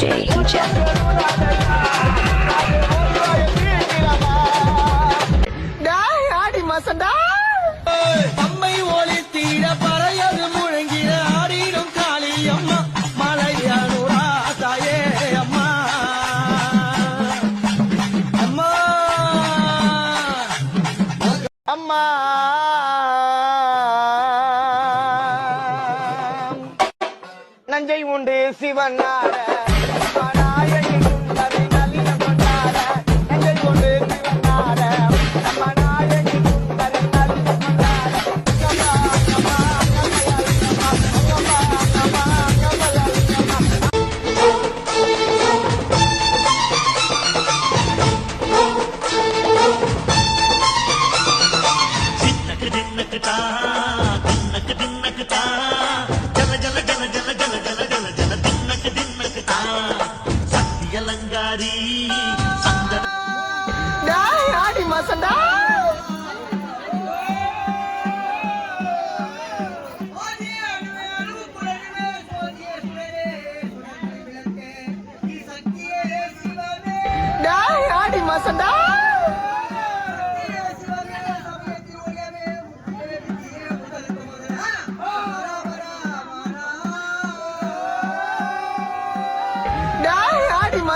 DJ Jeff. அம்மை ஒளி தீர பறையது முழங்கிட ஆடிடும் காளி அம்மா. மலையானூரா தாயே அம்மா. அம்மா. அம்மா. நஞ்சை உண்டு சிவன் நாட. दिनक दिनक ता दिनक दिनक ता அலங்காரி. ஆடி மாசண்டா மாசண்டா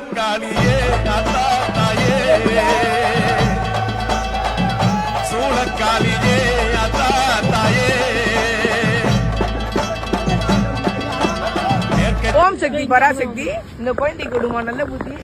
சூளக்காளியே தாத்தா தாயே சூளக்காளியே அதா தாயே ஓம் சக்தி. பராசக்தி இந்த குழந்தை கொடுமா நல்ல புத்தி.